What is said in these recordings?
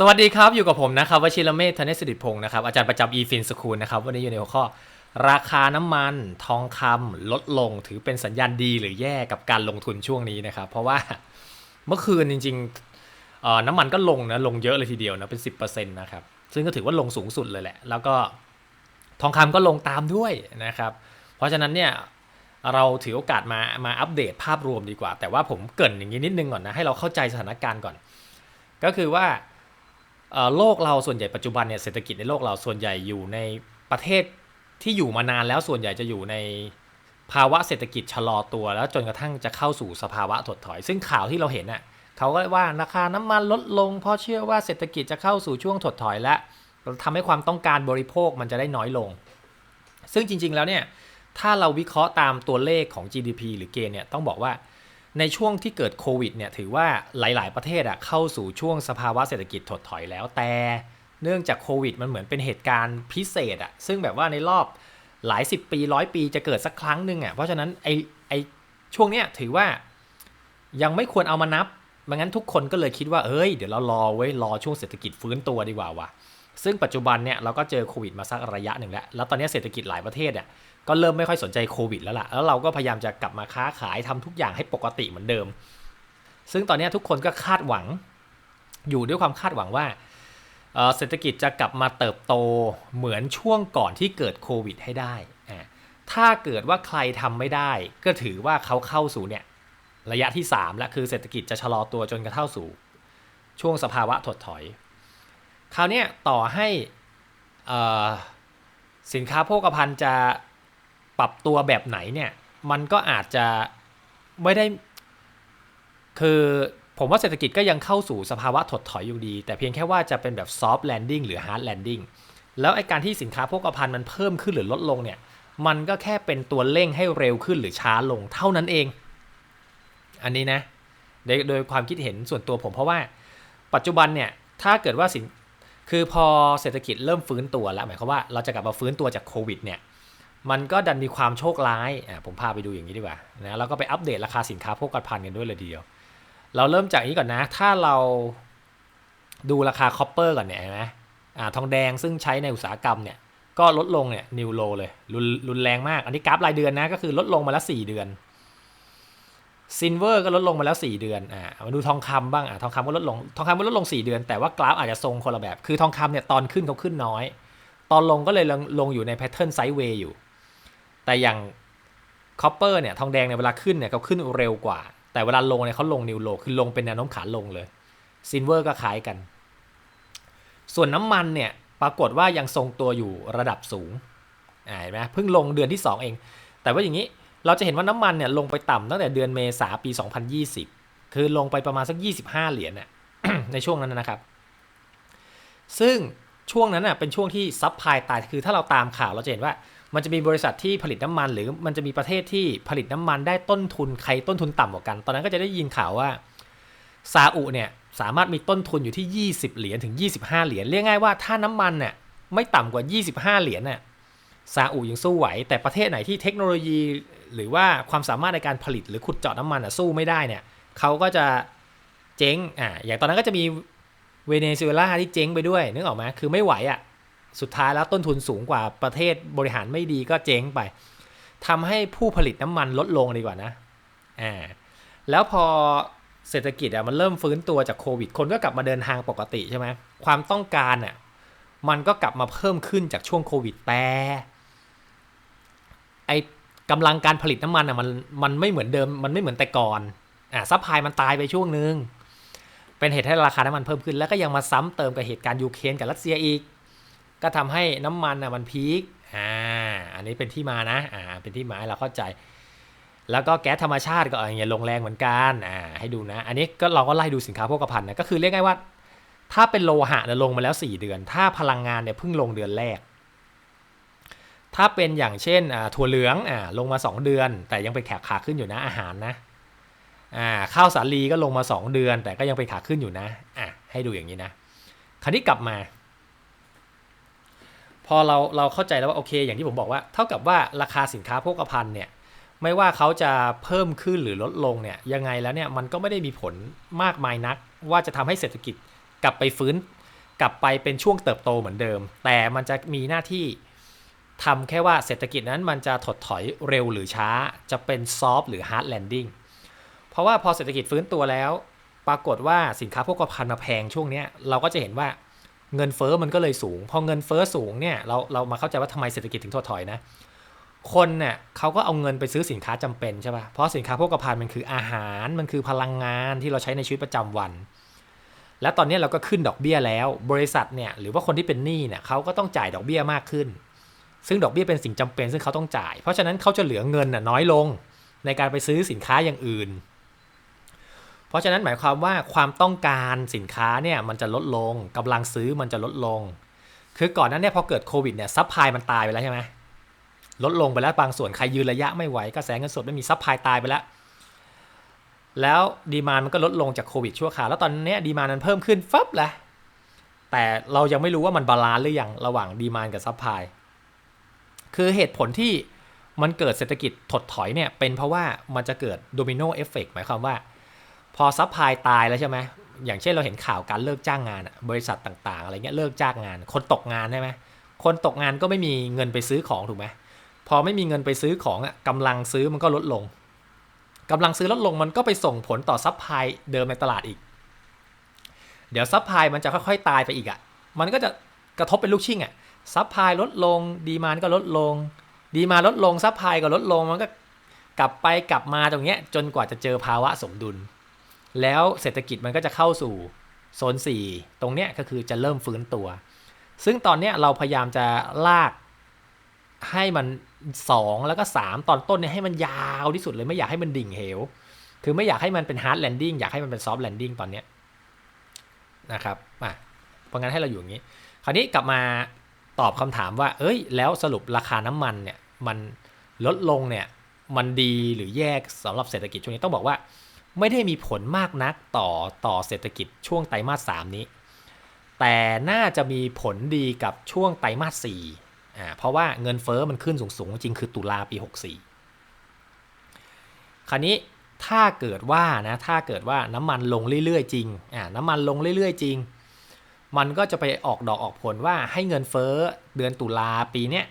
สวัสดีครับ อยู่กับผมนะครับวชิรเมธธเนศสิริพงศ์นะครับอาจารย์ประจำ eFin School นะครับวันนี้อยู่ในหัวข้อ ราคาน้ำมันทองคำลดลงถือเป็นสัญญาณดีหรือแย่กับการลงทุนช่วงนี้นะครับ เพราะว่าเมื่อคืนจริงๆน้ำมันก็ลงนะลงเยอะเลยทีเดียวนะเป็น 10%นะครับซึ่งก็ถือว่าลงสูงสุดเลยแหละ แล้วก็ทองคำก็ลงตามด้วยนะครับ เพราะฉะนั้นเนี่ยเราถือโอกาสมามาอัปเดตภาพรวมดีกว่า แต่ว่าผมเกินอย่างนี้นิดนึงก่อนนะให้เราเข้าใจสถานการณ์ก่อน ก็คือว่า โลกเราส่วนใหญ่ปัจจุบันเนี่ยเศรษฐกิจในโลกเราส่วนใหญ่อยู่ในประเทศที่อยู่มานานแล้วส่วนใหญ่จะอยู่ในภาวะเศรษฐกิจชะลอตัวแล้วจนกระทั่งจะเข้าสู่สภาวะถดถอย ซึ่งข่าวที่เราเห็นน่ะเขาก็ว่าราคาน้ำมันลดลง เพราะเชื่อว่าเศรษฐกิจจะเข้าสู่ช่วงถดถอยและทำให้ความต้องการบริโภคมันจะได้น้อยลง ซึ่งจริงๆแล้วเนี่ยถ้าเราวิเคราะห์ตามตัวเลขของ GDP หรือเกณฑ์เนี่ยต้องบอกว่า ในช่วงที่เกิดโควิดเนี่ยถือว่าหลาย ๆ ประเทศอะเข้าสู่ช่วงสภาวะเศรษฐกิจถดถอยแล้วแต่ เนื่องจากโควิดมันเหมือนเป็นเหตุการณ์พิเศษอะซึ่งแบบว่าในรอบหลายสิบปีร้อยปีจะเกิดสักครั้งหนึ่งอะเพราะฉะนั้นไอไอช่วงเนี้ยถือว่ายังไม่ควรเอามานับไม่งั้นทุกคนก็เลยคิดว่าเอ้ยเดี๋ยวเรารอไว้รอช่วงเศรษฐกิจฟื้นตัวดีกว่าว่ะ ซึ่งปัจจุบันเนี่ยเราก็เจอโควิดมาสักระยะหนึ่งแล้ว แล้วตอนนี้เศรษฐกิจหลายประเทศเนี่ยก็เริ่มไม่ค่อยสนใจโควิดแล้วล่ะ แล้วเราก็พยายามจะกลับมาค้าขายทำทุกอย่างให้ปกติเหมือนเดิม ซึ่งตอนนี้ทุกคนก็คาดหวัง อยู่ด้วยความคาดหวังว่าเศรษฐกิจจะกลับมาเติบโตเหมือนช่วงก่อนที่เกิดโควิดให้ได้ ถ้าเกิดว่าใครทำไม่ได้ ก็ถือว่าเขาเข้าสู่เนี่ยระยะที่ 3 แล้วคือเศรษฐกิจจะชะลอตัวจนกระทั่งสู่ ช่วงสภาวะถดถอย คราวนี้ต่อให้สินค้าโภคภัณฑ์จะปรับตัวแบบไหนเนี่ย มันก็อาจจะไม่ได้ คือผมว่าเศรษฐกิจก็ยังเข้าสู่สภาวะถดถอยอยู่ดี แต่เพียงแค่ว่าจะเป็นแบบ soft landing หรือ hard landing แล้วไอการที่สินค้าโภคภัณฑ์มันเพิ่มขึ้นหรือลดลงเนี่ย มันก็แค่เป็นตัวเร่งให้เร็วขึ้นหรือช้าลงเท่านั้นเอง อันนี้นะ โดยความคิดเห็นส่วนตัวผมเพราะว่าปัจจุบันเนี่ย ถ้าเกิดว่าสิน คือพอเศรษฐกิจเริ่มฟื้นตัวแล้วหมายความว่าเราจะกลับมาฟื้นตัวจากโควิดเนี่ยมันก็ดันมีความโชคร้ายอ่าผมพาไปดูอย่างนี้ดีกว่านะแล้วก็ไปอัปเดตราคาสินค้าโภคภัณฑ์กันด้วยเลยเดียว เราเริ่มจากนี้ก่อนนะ ถ้าเราดูราคาคอปเปอร์ก่อนเนี่ยนะอ่าทองแดงซึ่งใช้ในอุตสาหกรรมเนี่ยก็ลดลงเนี่ยนิวโลเลยรุนรุนแรงมาก อันนี้กราฟรายเดือนนะก็คือลดลงมาล้ว4เดือน ซินเวอร์ก็ลดลงมาแล้ว 4 เดือน อ่า มาดูทองคำบ้าง อ่าทองคำก็ลดลง ทองคำก็ลดลง 4 เดือน แต่ว่ากราฟอาจจะทรงคนละแบบ คือทองคำเนี่ยตอนขึ้นเขาขึ้นน้อย ตอนลงก็เลยลงลงอยู่ในแพทเทิร์นไซด์เวย์อยู่ แต่อย่างคอปเปอร์เนี่ย ทองแดงเนี่ยเวลาขึ้นเนี่ยเขาขึ้นเร็วกว่า แต่เวลาลงเนี่ยเขาลงนิวโล คือลงเป็นแนวโน้มขาลงเลย ซินเวอร์ก็คล้ายกัน ส่วนน้ำมันเนี่ย ปรากฏว่ายังทรงตัวอยู่ระดับสูง อ่า เห็นไหมเพิ่งลงเดือนที่ 2 เอง แต่ว่าอย่างนี้ เราจะเห็นว่าน้ำมันเนี่ยลงไปต่ำตั้งแต่เดือนเมษาปี 2020 คือลงไปประมาณสัก 25 เหรียญน่ะในช่วงนั้นนะครับ ซึ่งช่วงนั้นน่ะเป็นช่วงที่ซับพลายตายคือถ้าเราตามข่าวเราจะเห็นว่ามันจะมีบริษัทที่ผลิตน้ำมัน หรือมันจะมีประเทศที่ผลิตน้ำมันได้ต้นทุนใครต้นทุนต่ำกว่ากัน ตอนนั้นก็จะได้ยินข่าวว่าซาอุเนี่ยสามารถมีต้นทุนอยู่ที่ 20 เหรียญถึง 25 เหรียญเรียกง่ายว่าถ้าน้ำมันเนี่ยไม่ต่ำกว่า 25 เหรียญน่ะ ซาอุยังสู้ไหว แต่ประเทศไหนที่เทคโนโลยี หรือว่าความสามารถในการผลิตหรือขุดเจาะน้ำมันอะสู้ไม่ได้เนี่ยเขาก็จะเจ๊งอ่าอย่างตอนนั้นก็จะมีเวเนซุเอลาที่เจ๊งไปด้วยนึกออกไหมคือไม่ไหวอะสุดท้ายแล้วต้นทุนสูงกว่าประเทศบริหารไม่ดีก็เจ๊งไปทำให้ผู้ผลิตน้ำมันลดลงดีกว่านะอ่าแล้วพอเศรษฐกิจอะมันเริ่มฟื้นตัวจากโควิด คนก็กลับมาเดินทางปกติใช่ไหมความต้องการอะมันก็กลับมาเพิ่มขึ้นจากช่วงโควิดแต่ ไอกำลังการผลิตน้ำมันอะมันมันไม่เหมือนเดิมมันไม่เหมือนแต่ก่อนอ่าซัพพลายมันตายไปช่วงหนึ่งเป็นเหตุให้ราคาน้ำมันเพิ่มขึ้น แล้วก็ยังมาซ้ำเติมกับเหตุการณ์ยูเครนกับรัสเซียอีก ก็ทำให้น้ำมันอะมันพีคอ่าอันนี้เป็นที่มานะอ่าเป็นที่มาให้เราเข้าใจ แล้วก็แก๊สธรรมชาติก็อย่างเงี้ยลงแรงเหมือนกันอ่าให้ดูนะ อันนี้ก็เราก็ไล่ดูสินค้าโภคภัณฑ์นะก็คือเรียกง่ายว่า ถ้าเป็นโลหะเนี่ยลงมาแล้ว 4 เดือน ถ้าพลังงานเนี่ยเพิ่งลงเดือนแรก ถ้าเป็นอย่างเช่นถั่วเหลืองอลงมา 2 เดือน แต่ยังเป็นแขกขาขึ้นอยู่นะอาหารนะข้าวสาลีก็ลงมา 2 เดือน แต่ก็ยังเป็นขาขึ้นอยู่นะอ่าให้ดูอย่างนี้นะคราวนี้กลับมา พอเราเราเข้าใจแล้วว่าโอเค อย่างที่ผมบอกว่า เท่ากับว่าราคาสินค้าโภคภัณฑ์เนี่ยไม่ว่าเขาจะเพิ่มขึ้นหรือลดลงเนี่ยยังไงแล้วเนี่ยมันก็ไม่ได้มีผลมากมายนัก ว่าจะทำให้เศรษฐกิจกลับไปฟื้น กลับไปเป็นช่วงเติบโตเหมือนเดิม แต่มันจะมีหน้าที่ ทำแค่ว่าเศรษฐกิจนั้นมันจะถดถอยเร็วหรือช้า จะเป็นซอฟหรือฮาร์ดแลนดิ้งเพราะว่าพอเศรษฐกิจฟื้นตัวแล้ว ปรากฏว่าสินค้าโภคภัณฑ์มาแพงช่วงนี้เราก็จะเห็นว่าเงินเฟอ้อมันก็เลยสูง พอเงินเฟอ้อสูงเนี่ยเราเรามาเข้าใจว่าทำไมเศรษฐกิจถึงถดถอยนะ คนเนี่ยเขาก็เอาเงินไปซื้อสินค้าจำเป็นใช่ป่ะ เพราะสินค้าโภคภัณฑ์มันคืออาหาร มันคือพลังงานที่เราใช้ในชีวิตประจำวัน และตอนนี้เราก็ขึ้นดอกเบี้ยแล้ว บริษัทเนี่ยหรือว่าคนที่เป็นหนี้เนี่ยเขาก็ต้องจ่ายดอกเบี้ยมากขึ้น ซึ่งดอกเบี้ยเป็นสิ่งจำเป็นซึ่งเขาต้องจ่าย เพราะฉะนั้นเขาจะเหลือเงินน่ะน้อยลงในการไปซื้อสินค้าอย่างอื่น เพราะฉะนั้นหมายความว่าความต้องการสินค้าเนี่ยมันจะลดลงกำลังซื้อมันจะลดลง คือก่อนหนั้นเนี่ยพอเกิดโควิดเนี่ยซัพพลายมันตายไปแล้วใช่ไหมลดลงไปแล้วบางส่วนใครยืนระยะไม่ไหวกระแสเงินสดไม่มีซัพพลายตายไปแล้ว แล้วดีมานมันก็ลดลงจากโควิดชั่วคราวแล้วตอนนี้ดีมานมันเพิ่มขึ้นฟับแหละแต่เรายังไม่รู้ว่ามันบาลานซ์หรือยังระหว่างดีมานกับซัพพลาย คือเหตุผลที่มันเกิดเศรษฐกิจถดถอยเนี่ยเป็นเพราะว่ามันจะเกิดโดมิโนเอฟเฟกหมายความว่า พอซัพพลายตายแล้วใช่ไหมอย่างเช่นเราเห็นข่าวการเลิกจ้างงานบริษัทต่างๆ อะไรเงี้ยเลิกจ้างงาน คนตกงานใช่ไหมคนตกงานก็ไม่มีเงินไปซื้อของถูกไหมพอไม่มีเงินไปซื้อของอะกำลังซื้อมันก็ลดลงกำลังซื้อลดลงมันก็ไปส่งผลต่อซัพพลายเดิมในตลาดอีก เดี๋ยวซัพพลายมันจะค่อยๆตายไปอีกอะ่ะมันก็จะกระทบเป็นลูกชิ่งอะ่ะ ซัพพลายลดลง ดีมานก็ลดลง ดีมาลดลงซัพพลายก็ลดลงมันก็กลับไปกลับมาตรงเนี้ยจนกว่าจะเจอภาวะสมดุล แล้วเศรษฐกิจมันก็จะเข้าสู่โซน 4 ตรงเนี้ยก็คือจะเริ่มฟื้นตัว ซึ่งตอนเนี้ยเราพยายามจะลากให้มัน 2 แล้วก็ 3 ตอนต้นเนี่ยให้มันยาวที่สุดเลยไม่อยากให้มันดิ่งเหว คือไม่อยากให้มันเป็นฮาร์ดแลนดิ้งอยากให้มันเป็นซอฟต์แลนดิ้งตอนเนี้ยนะครับอะเพราะงั้นให้เราอยู่อย่างนี้ คราวนี้กลับมา ตอบคำถามว่า เอ้ย แล้วสรุปราคาน้ำมันเนี่ยมันลดลงเนี่ยมันดีหรือแย่สำหรับเศรษฐกิจช่วงนี้ต้องบอกว่า ไม่ได้มีผลมากนักต่อต่อเศรษฐกิจช่วงไตรมาสสามนี้ แต่น่าจะมีผลดีกับช่วงไตรมาสสี่อ่าเพราะว่าเงินเฟอ้อมันขึ้นสูงๆ จริงคือตุลาปี 64 คราวนี้ถ้าเกิดว่านะถ้าเกิดว่าน้ำมันลงเรื่อยๆ จริงอ่าน้ำมันลงเรื่อยๆ จริง มันก็จะไปออกดอกออกผลว่าให้เงินเฟ้อเดือนตุลาปีเนี้ย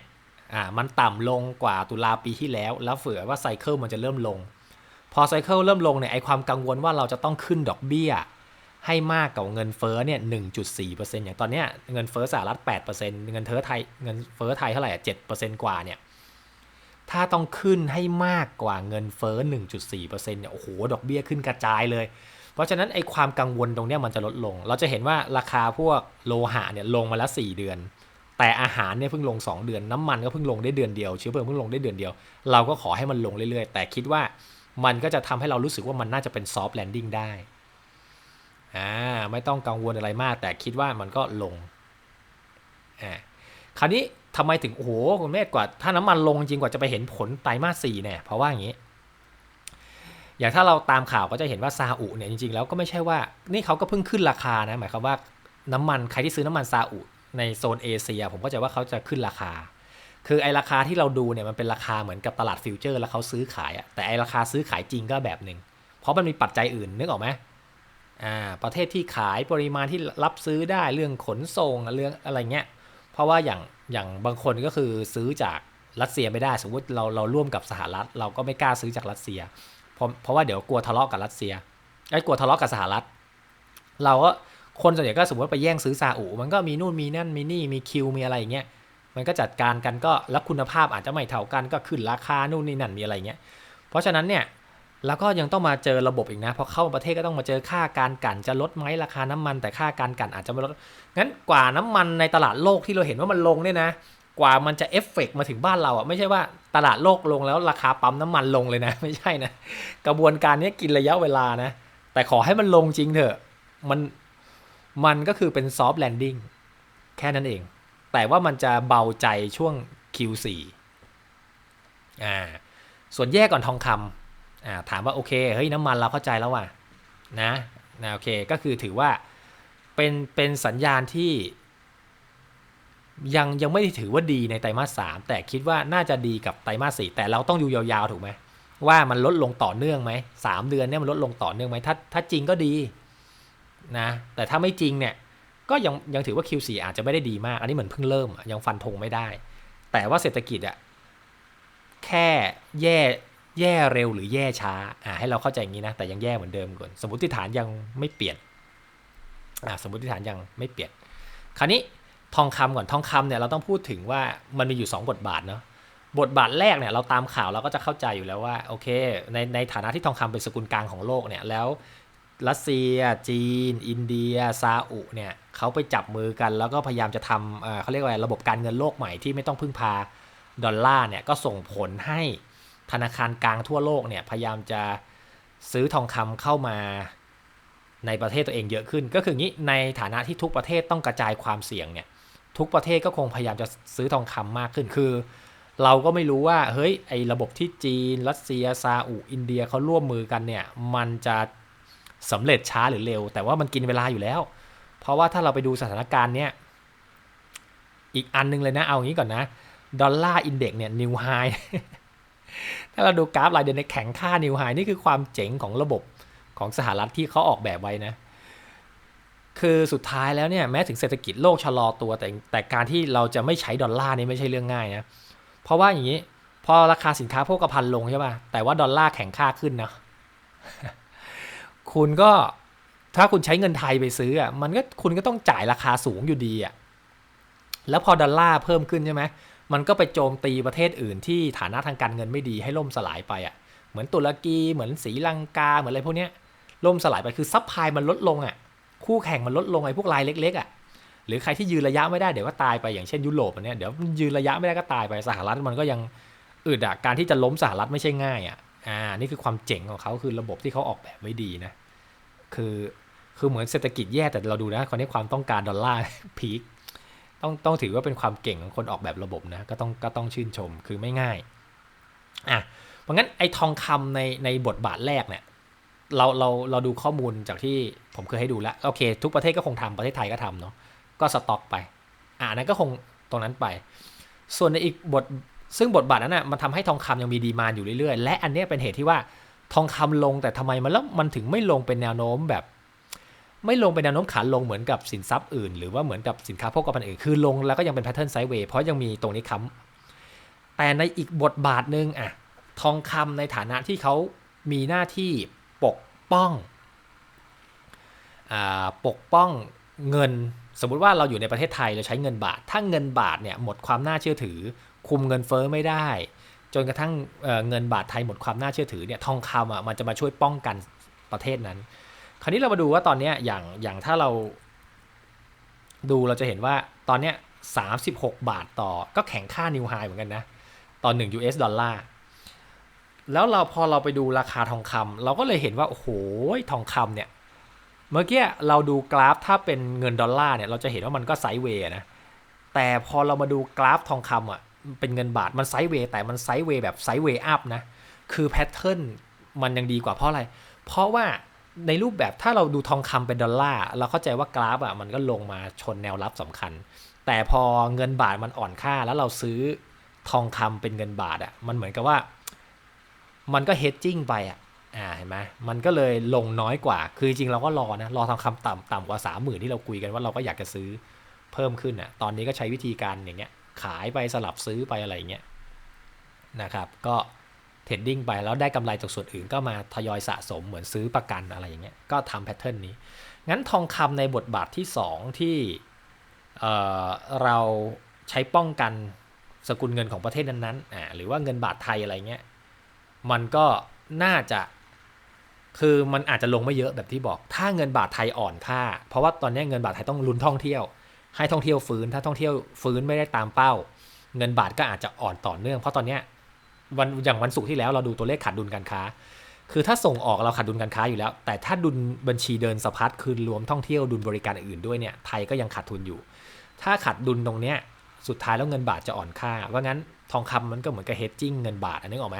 อ่ามันต่ำลงกว่าตุลาปีที่แล้ว แล้วเฟือว่าไซเคิลมันจะเริ่มลง พอไซเคิลเริ่มลงเนี่ยไอความกังวลว่าเราจะต้องขึ้นดอกเบี้ย ให้มากกว่าเงินเฟ้อเนี่ย1.4%อย่างตอนเนี้ยเงินเฟ้อสหรัฐ8%เงินเฟ้อไทยเงินเฟ้อไทยเท่าไหร่อะ7%กว่าเนี่ยถ้าต้องขึ้นให้มากกว่าเงินเฟ้อ1.4%เนี่ยโอ้โหดอกเบี้ยขึ้นกระจายเลย เพราะฉะนั้นไอ้ความกังวลตรงเนี้ยมันจะลดลง เราจะเห็นว่าราคาพวกโลหะเนี่ยลงมาแล้ว 4 เดือน แต่อาหารเนี่ยเพิ่งลง 2 เดือน น้ำมันก็เพิ่งลงได้เดือนเดียวเชื้อเพลิงเพิ่งลงได้เดือนเดียว เราก็ขอให้มันลงเรื่อยๆ แต่คิดว่ามันก็จะทำให้เรารู้สึกว่ามันน่าจะเป็นซอฟต์แลนดิ้งได้อ่าไม่ต้องกังวลอะไรมาก แต่คิดว่ามันก็ลงอ่าคราวนี้ทำไมถึงโอ้โหคุณเมธกว่า ถ้าน้ำมันลงจริงกว่าจะไปเห็นผลไตรมาสสี่เนี่ยเพราะว่าอย่างนี้ อย่างถ้าเราตามข่าวก็จะเห็นว่าซาอุเนี่ยจริงๆแล้วก็ไม่ใช่ว่านี่เขาก็เพิ่งขึ้นราคานะหมายความว่าน้ำมันใครที่ซื้อน้ำมันซาอุในโซนเอเชีย ผมก็จะว่าเขาจะขึ้นราคา คือไอราคาที่เราดูเนี่ยมันเป็นราคาเหมือนกับตลาดฟิวเจอร์ แล้วเขาซื้อขายอะแต่ไอราคาซื้อขายจริงก็แบบหนึ่งเพราะมันมีปัจจัยอื่นนึกออกไหมอ่าประเทศที่ขายปริมาณที่รับซื้อได้เรื่องขนส่งเรื่องอะไรเงี้ยเพราะว่าอย่างอย่างบางคนก็คือซื้อจากรัสเซียไม่ได้ สมมติเราเราร่วมกับสหรัฐ เราก็ไม่กล้าซื้อจากรัสเซีย เพราะเพราะว่าเดี๋ยวกลัวทะเลาะกับรัสเซียไอ้กลัวทะเลาะกับสหรัฐ เราก็คนส่วนใหญ่ก็สมมติไปแย่งซื้อซาอุมันก็มีนู่นมีนั่นมีนี่มีคิวมีอะไรอย่างเงี้ยมันก็จัดการกันก็แล้วคุณภาพอาจจะไม่เท่ากันก็ขึ้นราคานู่นนี่นั่นมีอะไรเงี้ยเพราะฉะนั้นเนี่ยแล้วก็ยังต้องมาเจอระบบอีกนะพอเข้าประเทศก็ต้องมาเจอค่าการกันจะลดไหมราคาน้ำมัน แต่ค่าการกันอาจจะไม่ลดงั้นกว่าน้ำมันในตลาดโลกที่เราเห็นว่ามันลงเนี่ยนะ กว่ามันจะเอฟเฟกมาถึงบ้านเราอะไม่ใช่ว่าตลาดโลกลงแล้วราคาปั๊มน้ำมันลงเลยนะ ไม่ใช่นะ กระบวนการนี้กินระยะเวลานะ แต่ขอให้มันลงจริงเถอะ มันมันก็คือเป็นซอฟต์แลนดิ้งแค่นั้นเอง แต่ว่ามันจะเบาใจช่วง Q4 อ่าส่วนแยกก่อนทองคำอ่าถามว่าโอเคเฮ้ยน้ำมันเราเข้าใจแล้วว่ะนะนะโอเคก็คือถือว่าเป็นเป็นสัญญาณที่ ยังยังไม่ได้ถือว่าดีในไตรมาสสามแต่คิดว่าน่าจะดีกับไตรมาสสี่แต่เราต้องอยู่ยาวๆถูกไหมว่ามันลดลงต่อเนื่องไหมสามเดือนเนี่ยมันลดลงต่อเนื่องไหมถ้าถ้าจริงก็ดีนะแต่ถ้าไม่จริงเนี่ยก็ยังยังถือว่า Q4 อาจจะไม่ได้ดีมาก อันนี้เหมือนเพิ่งเริ่มยังฟันธงไม่ได้ แต่ว่าเศรษฐกิจอะแค่แย่แย่เร็วหรือแย่ช้าอ่าให้เราเข้าใจอย่างนี้นะ แต่ยังแย่เหมือนเดิมก่อน สมมติฐานยังไม่เปลี่ยนอ่าสมมติฐานยังไม่เปลี่ยน คราวนี้ ทองคำก่อนทองคำเนี่ยเราต้องพูดถึงว่ามันมีอยู่ 2 บทบาทเนาะบทบาทแรกเนี่ยเราตามข่าวเราก็จะเข้าใจอยู่แล้วว่าโอเคในในฐานะที่ทองคำเป็นสกุลกลางของโลกเนี่ยแล้วรัสเซีย จีน อินเดีย ซาอุเนี่ยเขาไปจับมือกัน แล้วก็พยายามจะทำเอ่อเขาเรียกว่าระบบการเงินโลกใหม่ที่ไม่ต้องพึ่งพาดอลลาร์เนี่ยก็ส่งผลให้ธนาคารกลางทั่วโลกเนี่ยพยายามจะซื้อทองคำเข้ามาในประเทศตัวเองเยอะขึ้น ก็คืองี้ในฐานะที่ทุกประเทศต้องกระจายความเสี่ยงเนี่ย ทุกประเทศก็คงพยายามจะซื้อทองคำมากขึ้นคือ เราก็ไม่รู้ว่าเฮ้ยไอ้ระบบที่จีน รัสเซียซาอุอินเดียเขาร่วมมือกันเนี่ย มันจะสำเร็จช้าหรือเร็ว แต่ว่ามันกินเวลาอยู่แล้ว เพราะว่าถ้าเราไปดูสถานการณ์เนี้ยอีกอันนึงเลยนะเอางี้ก่อนนะดอลลาร์อินเด็กซ์เนี่ยนิวไฮถ้าเราดูกราฟรายเดือนในแข็งค่านิวไฮนี่คือความเจ๋งของระบบของสหรัฐที่เขาออกแบบไว้นะ คือสุดท้ายแล้วเนี่ยแม้ถึงเศรษฐกิจโลกชะลอตัวแต่แต่การที่เราจะไม่ใช้ดอลลาร์นี่ไม่ใช่เรื่องง่ายนะเพราะว่าอย่างนี้พอราคาสินค้าโภคภัณฑ์ลงใช่ป่ะแต่ว่าดอลลาร์แข็งค่าขึ้นนะคุณก็ถ้าคุณใช้เงินไทยไปซื้ออะมันก็คุณก็ต้องจ่ายราคาสูงอยู่ดีอะแล้วพอดอลลาร์เพิ่มขึ้นใช่ไหมมันก็ไปโจมตีประเทศอื่นที่ฐานะทางการเงินไม่ดีให้ล่มสลายไปอะเหมือนตุรกีเหมือนศรีลังกาเหมือนอะไรพวกเนี้ยล่มสลายไปคือซัพพลายมันลดลงอะ คู่แข่งมันลดลงไอ้พวกรายเล็กๆอะหรือใครที่ยืนระยะไม่ได้เดี๋ยวก็ตายไปอย่างเช่นยุโรปอันเนี้ยเดี๋ยวยืนระยะไม่ได้ก็ตายไปสหรัฐมันก็ยังอึดอะการที่จะล้มสหรัฐไม่ใช่ง่ายอะอ่านี่คือความเจ๋งของเขาคือระบบที่เขาออกแบบไว้ดีนะคือคือเหมือนเศรษฐกิจแย่แต่เราดูนะคนนี้ความต้องการดอลลาร์พีคต้องต้องถือว่าเป็นความเก่งของคนออกแบบระบบนะก็ต้องก็ต้องชื่นชมคือไม่ง่ายอะเพราะงั้นไอ้ทองคำในในบทบาทแรกเนี่ย เราเราเราดูข้อมูลจากที่ผมเคยให้ดูแล้วโอเค ทุกประเทศก็คงทำประเทศไทยก็ทำเนาะก็สต็อกไป อ่านั้นก็คงตรงนั้นไป ส่วนในอีกบทซึ่งบทบาทนั้นนะ่ะมันทำให้ทองคำยังมีดีมานอยู่เรื่อยๆ และอันนี้เป็นเหตุที่ว่าทองคำลงแต่ทำไมมันแล้วมันถึงไม่ลงเป็นแนวโน้มแบบ ไม่ลงเป็นแนวโน้มขาลงเหมือนกับสินทรัพย์อื่น หรือว่าเหมือนกับสินค้าโภคภัณฑ์อื่นคือลงแล้วก็ยังเป็นแพทเทิร์นไซด์เวย์เพราะยังมีตรงนี้ค้ำแต่ในอีกบทบาทหนึ่งอะทองคำในฐานะที่เขามีหน้าที่ ปกป้องอปกป้องเงิน สมมุติว่าเราอยู่ในประเทศไทยเราใช้เงินบาท ถ้าเงินบาทเนี่ยหมดความน่าเชื่อถือ คุมเงินเฟ้อไม่ได้ จนกระทั่งเเงินบาทไทยหมดความน่าเชื่อถือเนี่ยทองคำอะมันจะมาช่วยป้องกันประเทศนั้น คราวนี้เรามาดูว่าตอนเนี้ยอย่างอย่างถ้าเราดูเราจะเห็นว่าตอนเนี้ย36 บาทต่อก็แข็งค่านิวไฮเหมือนกันนะต่อ1 US ดอลลาร์ แล้วเราพอเราไปดูราคาทองคำเราก็เลยเห็นว่า โอ้โหทองคำเนี่ย เมื่อกี้เราดูกราฟถ้าเป็นเงินดอลลาร์เนี่ย เราจะเห็นว่ามันก็ไซด์เวย์นะ แต่พอเรามาดูกราฟทองคำอะเป็นเงินบาทมันไซด์เวย์แต่มันไซด์เวย์แบบไซด์เวย์อัพนะ คือแพทเทิร์นมันยังดีกว่าเพราะอะไร เพราะว่าในรูปแบบถ้าเราดูทองคำเป็นดอลลาร์เราเข้าใจว่ากราฟอะมันก็ลงมาชนแนวรับสำคัญ แต่พอเงินบาทมันอ่อนค่าแล้วเราซื้อทองคำเป็นเงินบาทอะมันเหมือนกับว่า มันก็เฮดจิ้งไปอะอ่าเห็นไหมมันก็เลยลงน้อยกว่า คือจริงเราก็รอนะ รอทองคำต่ำต่ำกว่าสามหมื่นที่เราคุยกันว่าเราก็อยากจะซื้อเพิ่มขึ้นอะ ตอนนี้ก็ใช้วิธีการอย่างเงี้ย ขายไปสลับซื้อไปอะไรเงี้ยนะครับ ก็เทรดดิ้งไปแล้วได้กำไรจากส่วนอื่นก็มาทยอยสะสมเหมือนซื้อประกันอะไรอย่างเงี้ย ก็ทำแพทเทิร์นนี้ งั้นทองคำในบทบาทที่ 2 ที่เเราใช้ป้องกันสกุลเงินของประเทศนั้นๆ อ่า หรือว่าเงินบาทไทยอะไรเงี้ย มันก็น่าจะคือมันอาจจะลงไม่เยอะแบบที่บอก ถ้าเงินบาทไทยอ่อนค่า เพราะว่าตอนนี้เงินบาทไทยต้องลุ้นท่องเที่ยว ให้ท่องเที่ยวฟื้น ถ้าท่องเที่ยวฟื้นไม่ได้ตามเป้า เงินบาทก็อาจจะอ่อนต่อเนื่อง เพราะตอนนี้วันอย่างวันศุกร์ที่แล้วเราดูตัวเลขขาดดุลการค้า คือถ้าส่งออกเราขาดดุลการค้าอยู่แล้ว แต่ถ้าดุลบัญชีเดินสะพัดคือรวมท่องเที่ยวดุลบริการอื่นด้วยเนี่ย ไทยก็ยังขาดทุนอยู่ ถ้าขาดดุลตรงเนี้ย สุดท้ายแล้วเงินบาทจะอ่อนค่าเพราะงั้นทองคำมันก็เหมือนกับเฮดจิ้งเงินบาทอันนึกออกไหม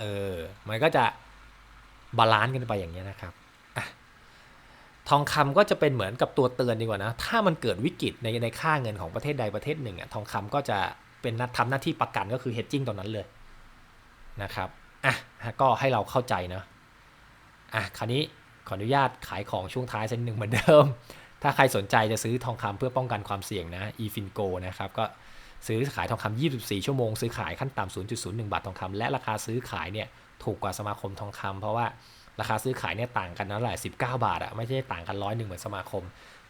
เออ มันก็จะบาลานซ์กันไปอย่างนี้นะครับอทองคำก็จะเป็นเหมือนกับตัวเตือนดีกว่านะ ถ้ามันเกิดวิกฤตในในค่าเงินของประเทศใดประเทศหนึ่งอะ ทองคำก็จะเป็นนัดทำหน้าที่ประกันก็คือเฮดจิ้งตรงนั้นเลยนะครับ อะ ก็ให้เราเข้าใจนะ อะ คราวนี้ขออนุญาตขายของช่วงท้ายสักหนึ่งเหมือนเดิม ถ้าใครสนใจจะซื้อทองคำเพื่อป้องกันความเสี่ยงนะ eFingo นะครับ ก็ ซื้อขายทองคำ24 ชั่วโมง ซื้อขายขั้นต่ำ0.01 บาททองคำและราคาซื้อขายเนี่ยถูกกว่าสมาคมทองคำเพราะว่าราคาซื้อขายเนี่ยต่างกันนั่นแหละ19 บาทอะไม่ใช่ต่างกันร้อยหนึ่งเหมือนสมาคม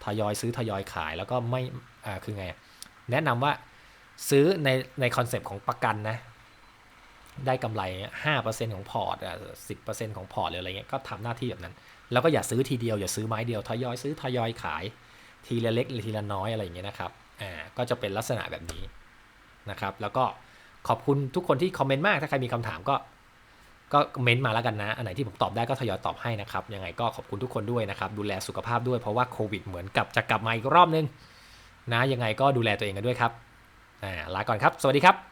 ทยอยซื้อทยอยขายแล้วก็ไม่อ่าคือไง แนะนำว่าซื้อในในคอนเซปต์ของประกันนะได้กำไร 5%ของพอร์ตอะ10%ของพอร์ตหรืออะไรเงี้ยก็ทำหน้าที่แบบนั้น แล้วก็อย่าซื้อทีเดียวอย่าซื้อไม้เดียวทยอยซื้อทยอยขายทีละเล็กทีละน้อยอะไรอย่างเงี้ยนะครับอ่าก็จะเป็นลักษณะแบบนี้ นะครับ แล้วก็ขอบคุณทุกคนที่คอมเมนต์มาก ถ้าใครมีคำถามก็ ก็เม้นต์มาแล้วกันนะ อันไหนที่ผมตอบได้ก็ทยอยตอบให้นะครับ ยังไงก็ขอบคุณทุกคนด้วยนะครับ ดูแลสุขภาพด้วยเพราะว่าโควิดเหมือนกับจะกลับมาอีกรอบนึงนะ ยังไงก็ดูแลตัวเองกันด้วยครับอ่าลาก่อนครับ สวัสดีครับ